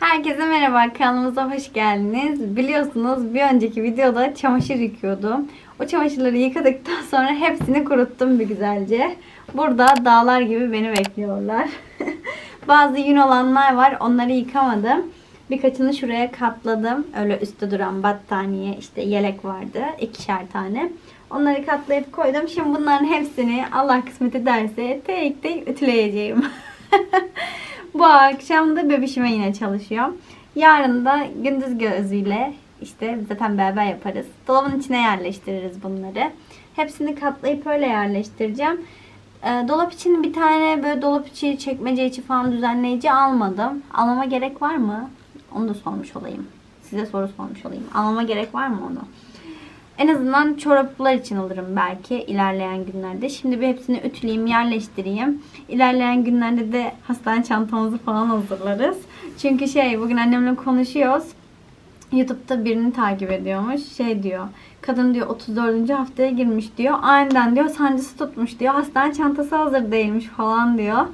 Herkese merhaba, kanalımıza hoş geldiniz. Biliyorsunuz bir önceki videoda çamaşır yıkıyordum. O çamaşırları yıkadıktan sonra hepsini kuruttum bir güzelce. Burada dağlar gibi beni bekliyorlar. Bazı yün olanlar var, onları yıkamadım. Birkaçını şuraya katladım. Öyle üstte duran battaniye, işte yelek vardı. ikişer tane. Onları katlayıp koydum. Şimdi bunların hepsini Allah kısmet ederse tek tek ütüleyeceğim. Bu akşam da bebişime yine çalışıyorum. Yarın da gündüz gözüyle işte zaten beraber yaparız. Dolabın içine yerleştiririz bunları. Hepsini katlayıp öyle yerleştireceğim. Ee, dolap için bir tane böyle dolap içi, çekmece içi falan düzenleyici almadım. Almama gerek var mı? Onu da sormuş olayım. Size soru sormuş olayım. Almama gerek var mı onu? En azından çoraplar için alırım belki ilerleyen günlerde. Şimdi bir hepsini ütüleyeyim, yerleştireyim. İlerleyen günlerde de hastane çantamızı falan hazırlarız. Çünkü şey bugün annemle konuşuyoruz. YouTube'da birini takip ediyormuş. Şey diyor. Kadın diyor 34. haftaya girmiş diyor. Aniden diyor sancısı tutmuş diyor. Hastane çantası hazır değilmiş falan diyor.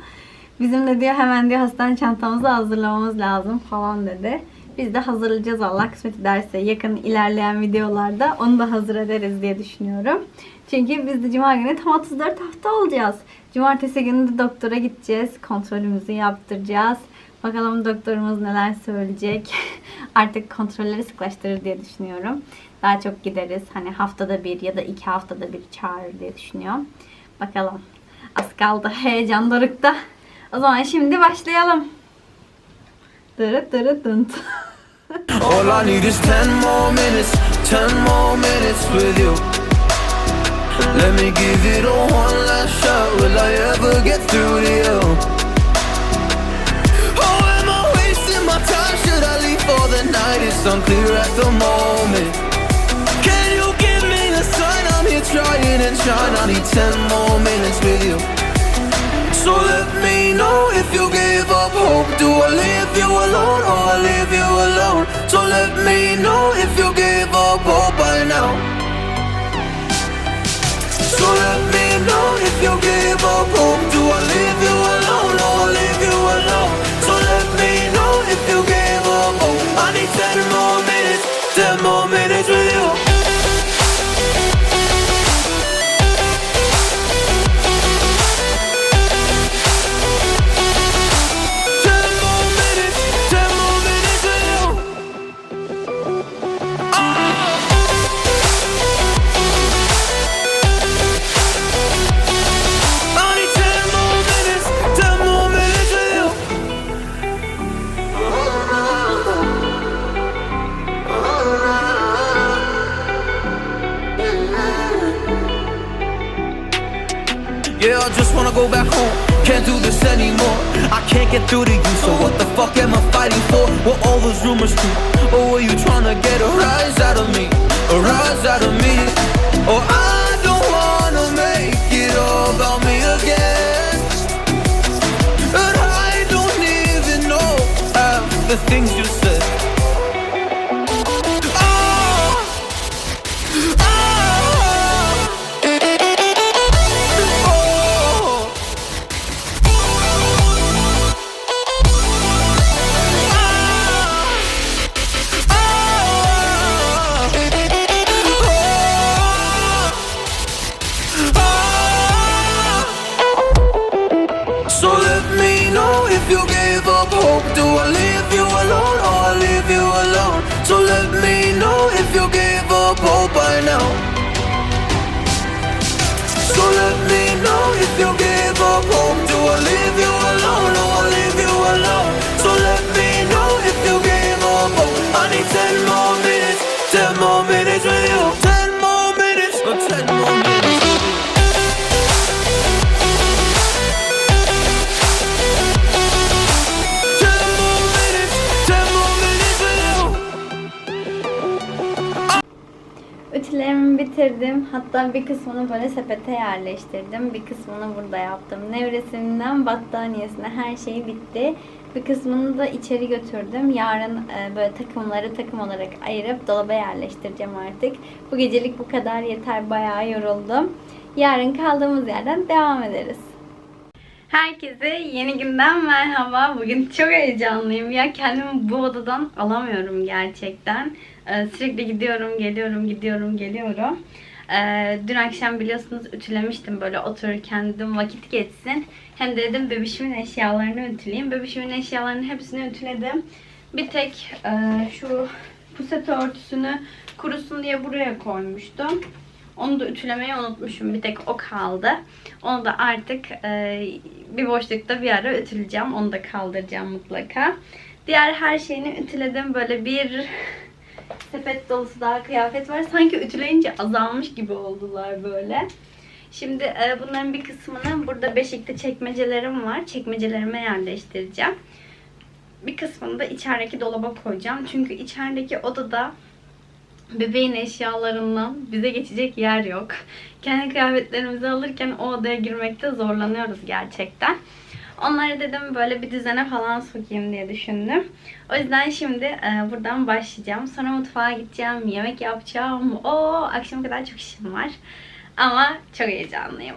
Bizim de diyor hemen diyor hastane çantamızı hazırlamamız lazım falan dedi. Biz de hazırlayacağız Allah kısmet ederse yakın ilerleyen videolarda onu da hazır ederiz diye düşünüyorum. Çünkü biz de cuma günü tam 34 hafta olacağız. Cumartesi günü de doktora gideceğiz. Kontrolümüzü yaptıracağız. Bakalım doktorumuz neler söyleyecek. Artık kontrolleri sıklaştırır diye düşünüyorum. Daha çok gideriz. Hani haftada bir ya da iki haftada bir çağırır diye düşünüyorum. Bakalım. Az kaldı. Heyecan dorukta. O zaman şimdi başlayalım. All I need is ten more minutes, ten more minutes with you. Let me give it a one last shot. Will I ever get through to you? Oh, am I wasting my time? Should I leave for the night? It's unclear at the moment. Can you give me a sign? I'm here trying and trying. I need ten more minutes with you. So let me know if you hope. Do I leave you alone or I leave you alone? So let me know if you give up hope by now. So let me know if you give up hope. Do I leave pasado So let me know if you gave Bitirdim. Hatta bir kısmını böyle sepete yerleştirdim. Bir kısmını burada yaptım. Nevresinden battaniyesine her şey bitti. Bir kısmını da içeri götürdüm. Yarın e, böyle takımları takım olarak ayırıp dolaba yerleştireceğim artık. Bu gecelik bu kadar yeter. Bayağı yoruldum. Yarın kaldığımız yerden devam ederiz. Herkese yeni günden merhaba. Bugün çok heyecanlıyım. Ya kendimi bu odadan alamıyorum gerçekten. Ee, sürekli gidiyorum, geliyorum, gidiyorum, geliyorum. Ee, dün akşam biliyorsunuz ütülemiştim böyle otururken dedim vakit geçsin. Hem de dedim bebişimin eşyalarını ütüleyeyim. Bebişimin eşyalarının hepsini ütüledim. Bir tek e, şu puset örtüsünü kurusun diye buraya koymuştum. Onu da ütülemeyi unutmuşum. Bir tek o kaldı. Onu da artık e, bir boşlukta bir ara ütüleyeceğim. Onu da kaldıracağım mutlaka. Diğer her şeyini ütüledim. Böyle bir sepet dolusu daha kıyafet var. Sanki ütüleyince azalmış gibi oldular böyle. Şimdi e, bunların bir kısmını burada beşikte çekmecelerim var. Çekmecelerime yerleştireceğim. Bir kısmını da içerideki dolaba koyacağım. Çünkü içerideki odada bebeğin eşyalarından bize geçecek yer yok. Kendi kıyafetlerimizi alırken o odaya girmekte zorlanıyoruz gerçekten. Onları dedim böyle bir düzene falan sokayım diye düşündüm. O yüzden şimdi e, buradan başlayacağım. Sonra mutfağa gideceğim, yemek yapacağım. O akşama kadar çok işim var. Ama çok heyecanlıyım.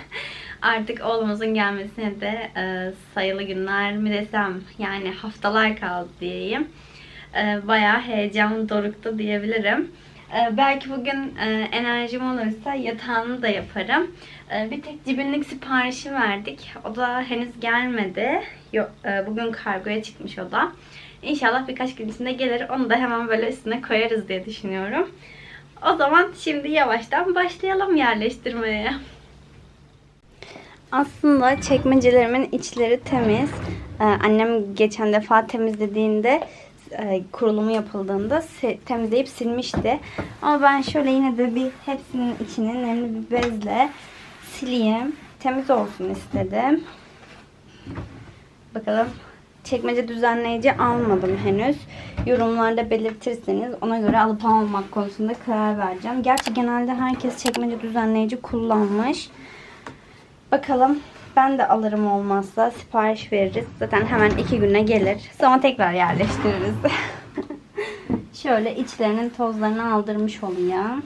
Artık oğlumuzun gelmesine de e, sayılı günler mi desem yani haftalar kaldı diyeyim. E, bayağı heyecan dorukta diyebilirim. E, belki bugün e, enerjim olursa yatağını da yaparım. E, bir tek cibinlik siparişi verdik. O da henüz gelmedi. Yok, e, bugün kargoya çıkmış o da. İnşallah birkaç gün içinde gelir. Onu da hemen böyle üstüne koyarız diye düşünüyorum. O zaman şimdi yavaştan başlayalım yerleştirmeye. Aslında çekmecelerimin içleri temiz. Ee, annem geçen defa temizlediğinde e, kurulumu yapıldığında temizleyip silmişti. Ama ben şöyle yine de bir hepsinin içini nemli bir bezle sileyim. Temiz olsun istedim. Bakalım çekmece düzenleyici almadım henüz. Yorumlarda belirtirseniz ona göre alıp almamak konusunda karar vereceğim. Gerçi genelde herkes çekmece düzenleyici kullanmış. Bakalım ben de alırım olmazsa sipariş veririz. Zaten hemen iki güne gelir. Sonra tekrar yerleştiririz. Şöyle içlerinin tozlarını aldırmış olayım.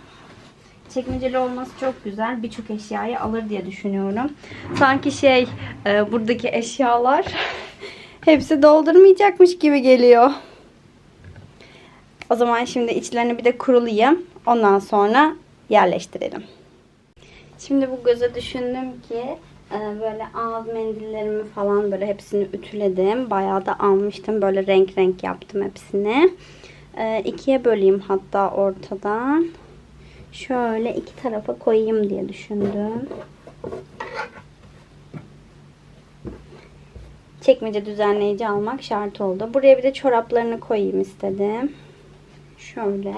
Çekmeceli olması çok güzel. Birçok eşyayı alır diye düşünüyorum. Sanki şey e, buradaki eşyalar hepsi doldurmayacakmış gibi geliyor. O zaman şimdi içlerini bir de kurulayım. Ondan sonra yerleştirelim. Şimdi bu göze düşündüm ki böyle ağız mendillerimi falan böyle hepsini ütüledim. Bayağı da almıştım. Böyle renk renk yaptım hepsini. E, ikiye böleyim hatta ortadan. Şöyle iki tarafa koyayım diye düşündüm. Çekmece düzenleyici almak şart oldu. Buraya bir de çoraplarını koyayım istedim. Şöyle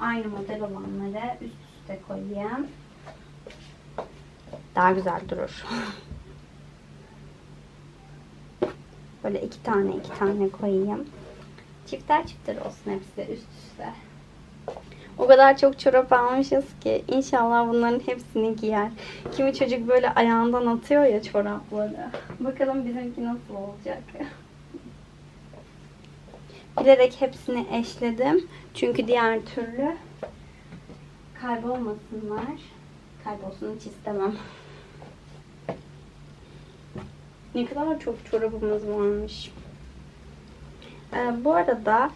aynı model olanları üst üste koyayım. Daha güzel durur. Böyle iki tane iki tane koyayım. Çifter çifter olsun hepsi üst üste. O kadar çok çorap almışız ki inşallah bunların hepsini giyer. Kimi çocuk böyle ayağından atıyor ya çorapları. Bakalım bizimki nasıl olacak. Bilerek hepsini eşledim. Çünkü diğer türlü kaybolmasınlar. Kaybolsun hiç istemem. Ne kadar çok çorabımız varmış. Ee, bu arada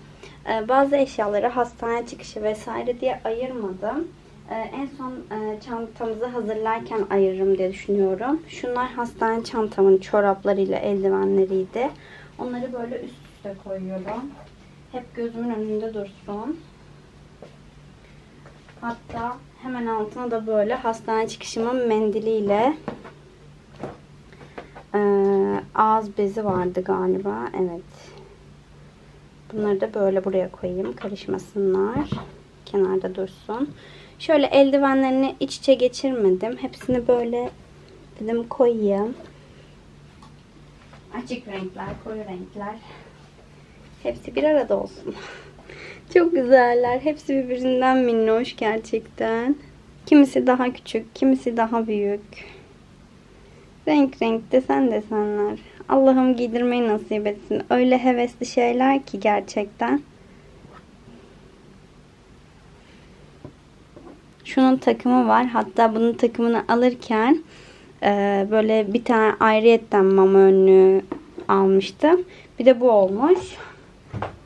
e, bazı eşyaları hastane çıkışı vesaire diye ayırmadım. Ee, en son e, çantamızı hazırlarken ayırırım diye düşünüyorum. Şunlar hastane çantamın çoraplarıyla eldivenleriydi. Onları böyle üst üste koyuyorum. Hep gözümün önünde dursun. Hatta hemen altına da böyle hastane çıkışımın mendiliyle e, ağız bezi vardı galiba. Evet. Bunları da böyle buraya koyayım. Karışmasınlar. Kenarda dursun. Şöyle eldivenlerini iç içe geçirmedim. Hepsini böyle dedim koyayım. Açık renkler, koyu renkler. Hepsi bir arada olsun. Çok güzeller. Hepsi birbirinden minnoş gerçekten. Kimisi daha küçük, kimisi daha büyük. Renk renk desen desenler. Allah'ım giydirmeyi nasip etsin. Öyle hevesli şeyler ki gerçekten. Şunun takımı var. Hatta bunun takımını alırken e, böyle bir tane ayrıyetten mama önlüğü almıştım. Bir de bu olmuş.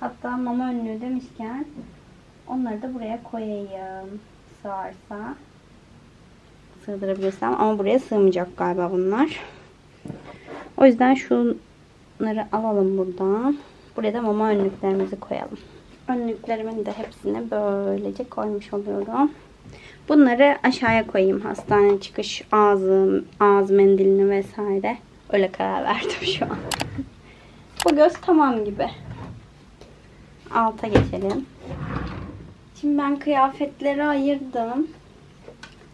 Hatta mama önlüğü demişken onları da buraya koyayım. Sığarsa. Sığdırabilirsem ama buraya sığmayacak galiba bunlar. O yüzden şunları alalım buradan. Buraya da mama önlüklerimizi koyalım. Önlüklerimin de hepsini böylece koymuş oluyorum. Bunları aşağıya koyayım. Hastane çıkış ağzım, ağız mendilini vesaire. Öyle karar verdim şu an. Bu göz tamam gibi. Alta geçelim. Şimdi ben kıyafetleri ayırdım.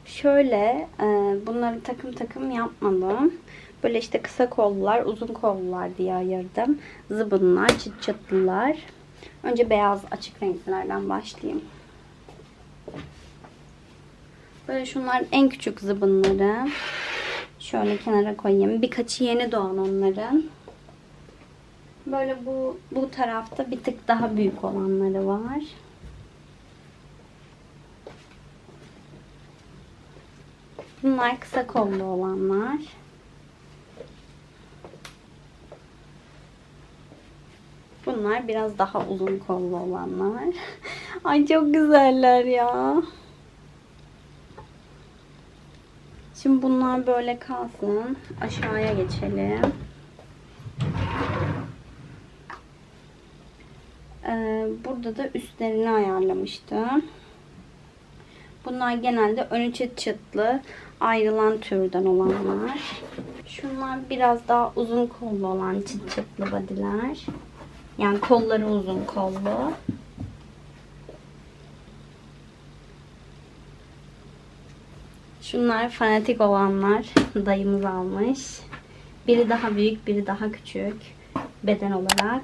Şöyle e, bunları takım takım yapmadım. Böyle işte kısa kollular, uzun kollular diye ayırdım. Zıbınlar, çıt çıtlılar. Önce beyaz açık renklerden başlayayım. Böyle şunlar en küçük zıbınları. Şöyle kenara koyayım. Birkaçı yeni doğan onların. Böyle bu bu tarafta bir tık daha büyük olanları var. Bunlar kısa kollu olanlar. Bunlar biraz daha uzun kollu olanlar. Ay çok güzeller ya. Şimdi bunlar böyle kalsın. Aşağıya geçelim. Ee, burada da üstlerini ayarlamıştım. Bunlar genelde önü çıt çıtlı ayrılan türden olanlar. Şunlar biraz daha uzun kollu olan çıt çıtlı bodyler. Yani kolları uzun kollu. Şunlar fanatik olanlar dayımız almış. Biri daha büyük, biri daha küçük beden olarak.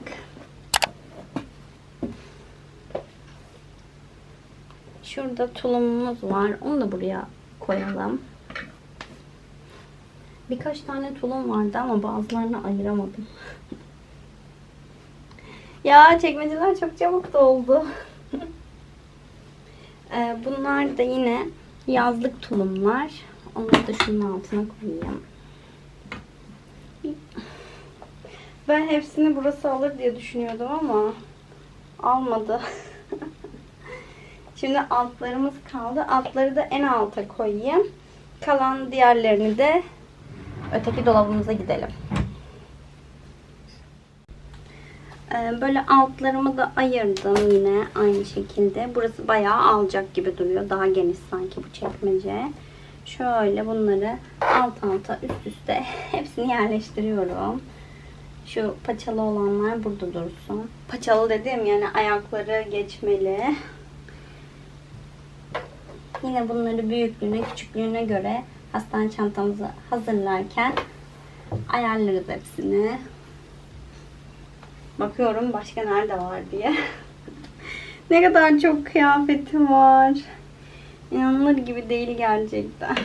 Şurada tulumumuz var. Onu da buraya koyalım. Birkaç tane tulum vardı ama bazılarını ayıramadım. ya çekmeceler çok çabuk doldu. Ee, Bunlar da yine yazlık tulumlar. Onları da şunun altına koyayım. Ben hepsini burası alır diye düşünüyordum ama almadı. Şimdi altlarımız kaldı. Altları da en alta koyayım. Kalan diğerlerini de öteki dolabımıza gidelim. Ee, Böyle altlarımı da ayırdım yine aynı şekilde. Burası bayağı alacak gibi duruyor. Daha geniş sanki bu çekmece. Şöyle bunları alt alta üst üste hepsini yerleştiriyorum. Şu paçalı olanlar burada dursun. Paçalı dediğim yani ayakları geçmeli. Yine bunları büyüklüğüne, küçüklüğüne göre hastane çantamızı hazırlarken ayarlarız hepsini. Bakıyorum başka nerede var diye. ne kadar çok kıyafetim var. İnanılır gibi değil gerçekten.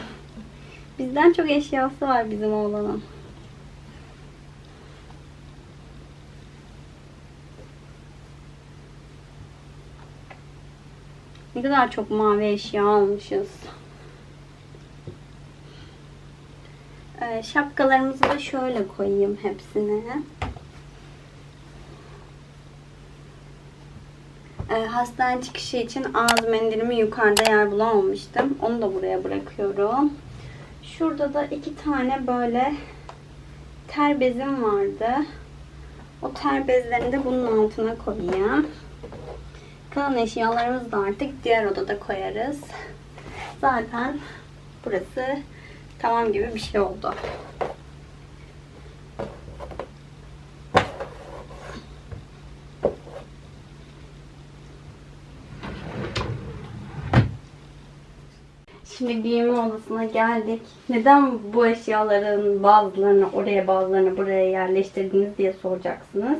Bizden çok eşyası var bizim oğlanın. Ne kadar çok mavi eşya almışız. Ee, şapkalarımızı da şöyle koyayım hepsine. Ee, hastane çıkışı için ağız mendilimi yukarıda yer bulamamıştım. Onu da buraya bırakıyorum. Şurada da iki tane böyle ter bezim vardı. O ter bezlerini de bunun altına koyayım. Kalan eşyalarımızı da artık diğer odada koyarız. Zaten burası tamam gibi bir şey oldu. Şimdi giyinme odasına geldik. Neden bu eşyaların bazılarını oraya bazılarını buraya yerleştirdiniz diye soracaksınız.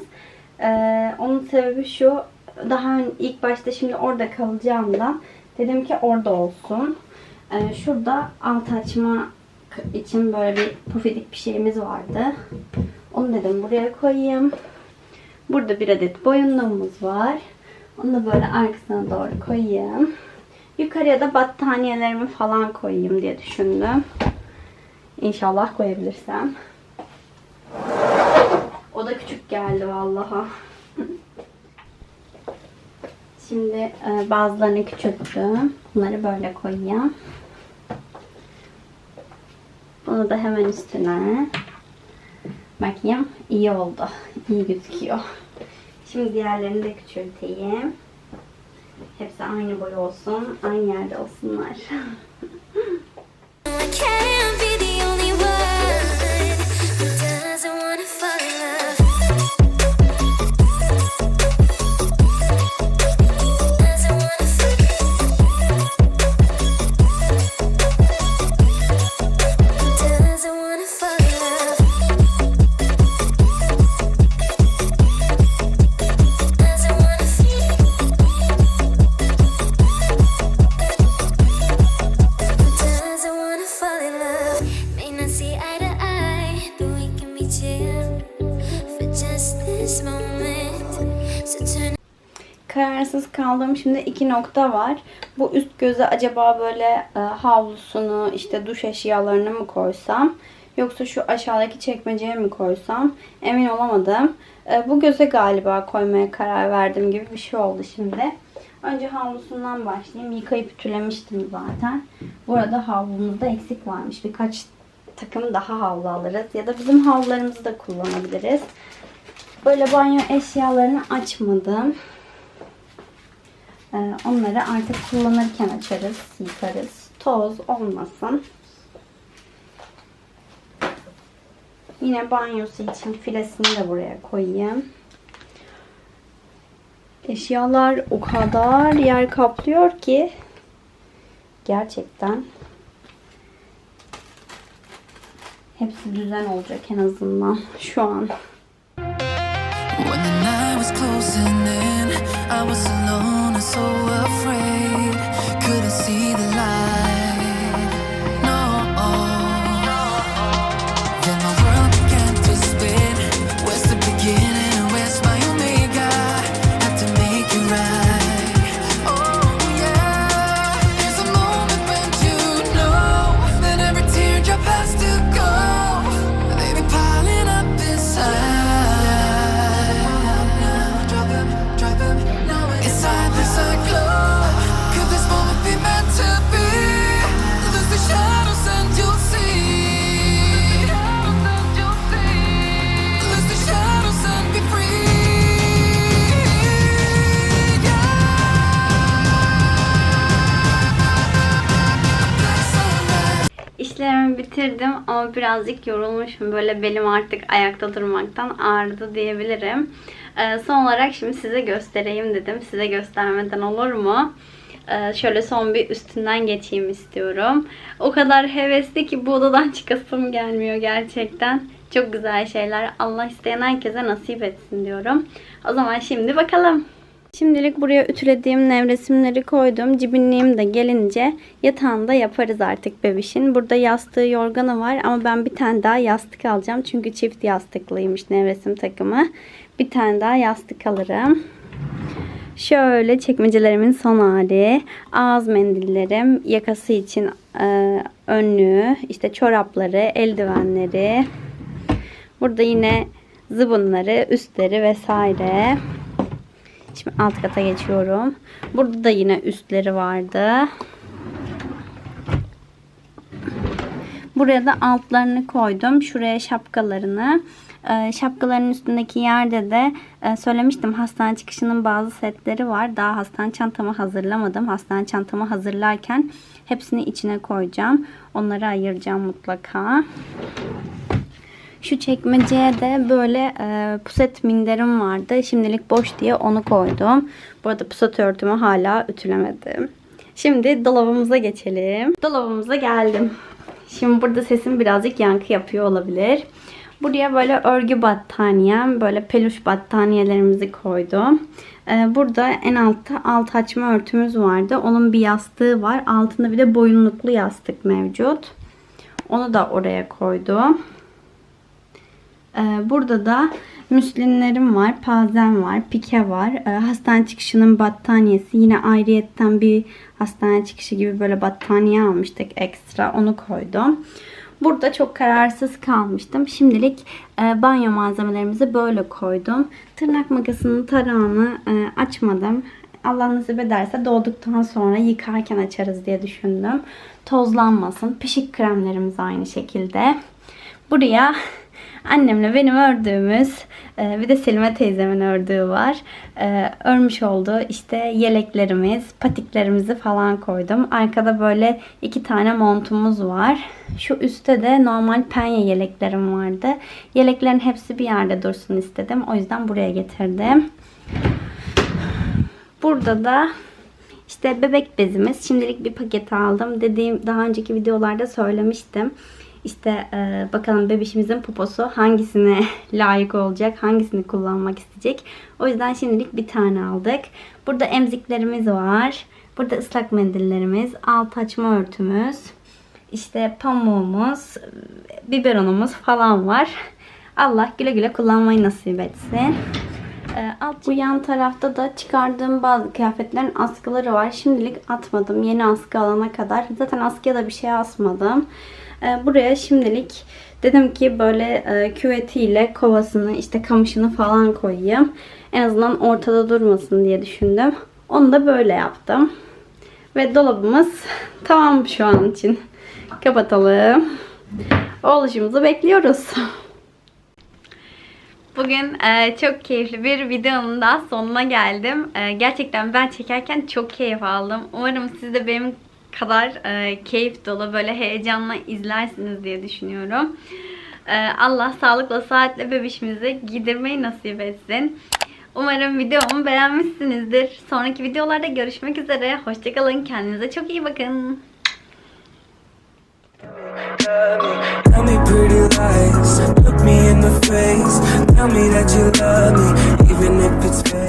Ee, onun sebebi şu. Daha ilk başta şimdi orada kalacağımdan dedim ki orada olsun. Ee, şurada alt açma için böyle bir pufidik bir şeyimiz vardı. Onu dedim buraya koyayım. Burada bir adet boyunluğumuz var. Onu da böyle arkasına doğru koyayım. Yukarıya da battaniyelerimi falan koyayım diye düşündüm. İnşallah koyabilirsem. O da küçük geldi vallaha. Şimdi e, bazılarını küçülttüm. Bunları böyle koyayım. Bunu da hemen üstüne. Bakayım. iyi oldu. İyi gözüküyor. Şimdi diğerlerini de küçülteyim. Hepsi aynı boy olsun. Aynı yerde olsunlar. Kararsız şimdi iki nokta var. Bu üst göze acaba böyle e, havlusunu işte duş eşyalarını mı koysam yoksa şu aşağıdaki çekmeceye mi koysam emin olamadım. E, bu göze galiba koymaya karar verdim gibi bir şey oldu şimdi. Önce havlusundan başlayayım. Yıkayıp ütülemiştim zaten. Bu arada havlumuzda eksik varmış. Birkaç takım daha havlu alırız. Ya da bizim havlularımızı da kullanabiliriz. Böyle banyo eşyalarını açmadım. Ee, onları artık kullanırken açarız, yıkarız. Toz olmasın. Yine banyosu için filesini de buraya koyayım. Eşyalar o kadar yer kaplıyor ki gerçekten hepsi düzen olacak en azından şu an. When the night was closing in, I was so İşlerimi bitirdim ama birazcık yorulmuşum. Böyle belim artık ayakta durmaktan ağrıdı diyebilirim. Ee, son olarak şimdi size göstereyim dedim. Size göstermeden olur mu? Ee, şöyle son bir üstünden geçeyim istiyorum. O kadar hevesli ki bu odadan çıkasım gelmiyor gerçekten. Çok güzel şeyler. Allah isteyen herkese nasip etsin diyorum. O zaman şimdi bakalım. Şimdilik buraya ütülediğim nevresimleri koydum. Cibinliğim de gelince yatağında yaparız artık bebişin. Burada yastığı yorganı var ama ben bir tane daha yastık alacağım. Çünkü çift yastıklıymış nevresim takımı. Bir tane daha yastık alırım. Şöyle çekmecelerimin son hali. Ağız mendillerim, yakası için e, önlüğü, işte çorapları, eldivenleri. Burada yine zıbınları, üstleri vesaire. Şimdi alt kata geçiyorum. Burada da yine üstleri vardı. Buraya da altlarını koydum. Şuraya şapkalarını. Ee, şapkaların üstündeki yerde de e, söylemiştim hastane çıkışının bazı setleri var. Daha hastane çantamı hazırlamadım. Hastane çantamı hazırlarken hepsini içine koyacağım. Onları ayıracağım mutlaka. Şu çekmeceye de böyle e, puset minderim vardı. Şimdilik boş diye onu koydum. Bu arada puset örtümü hala ütülemedim. Şimdi dolabımıza geçelim. Dolabımıza geldim. Şimdi burada sesim birazcık yankı yapıyor olabilir. Buraya böyle örgü battaniyem, böyle peluş battaniyelerimizi koydum. Ee, burada en altta alt açma örtümüz vardı. Onun bir yastığı var. Altında bir de boyunluklu yastık mevcut. Onu da oraya koydum. Ee, burada da müslinlerim var, pazem var, pike var. Ee, hastane çıkışının battaniyesi. Yine ayrıyetten bir hastane çıkışı gibi böyle battaniye almıştık ekstra. Onu koydum. Burada çok kararsız kalmıştım. Şimdilik e, banyo malzemelerimizi böyle koydum. Tırnak makasının tarağını e, açmadım. Allah nasip ederse dolduktan sonra yıkarken açarız diye düşündüm. Tozlanmasın. Pişik kremlerimiz aynı şekilde. Buraya annemle benim ördüğümüz e, bir de Selime teyzemin ördüğü var. E, örmüş olduğu işte yeleklerimiz, patiklerimizi falan koydum. Arkada böyle iki tane montumuz var. Şu üstte de normal penye yeleklerim vardı. Yeleklerin hepsi bir yerde dursun istedim. O yüzden buraya getirdim. Burada da işte bebek bezimiz. Şimdilik bir paket aldım. Dediğim daha önceki videolarda söylemiştim. İşte e, bakalım bebişimizin poposu hangisine layık olacak, hangisini kullanmak isteyecek. O yüzden şimdilik bir tane aldık. Burada emziklerimiz var. Burada ıslak mendillerimiz, alt açma örtümüz, işte pamuğumuz, biberonumuz falan var. Allah güle güle kullanmayı nasip etsin. Ee, alt bu yan tarafta da çıkardığım bazı kıyafetlerin askıları var. Şimdilik atmadım. Yeni askı alana kadar. Zaten askıya da bir şey asmadım. Ee, buraya şimdilik dedim ki böyle e, küvetiyle kovasını işte kamışını falan koyayım. En azından ortada durmasın diye düşündüm. Onu da böyle yaptım. Ve dolabımız tamam şu an için. Kapatalım. Oluşumuzu bekliyoruz. Bugün e, çok keyifli bir videonun daha sonuna geldim. E, gerçekten ben çekerken çok keyif aldım. Umarım siz de benim kadar e, keyif dolu, böyle heyecanla izlersiniz diye düşünüyorum. E, Allah sağlıkla, saatle bebişimizi giydirmeyi nasip etsin. Umarım videomu beğenmişsinizdir. Sonraki videolarda görüşmek üzere. Hoşçakalın. Kendinize çok iyi bakın. Tell me pretty lies, look me in the face. Tell me that you love me, even if it's fake.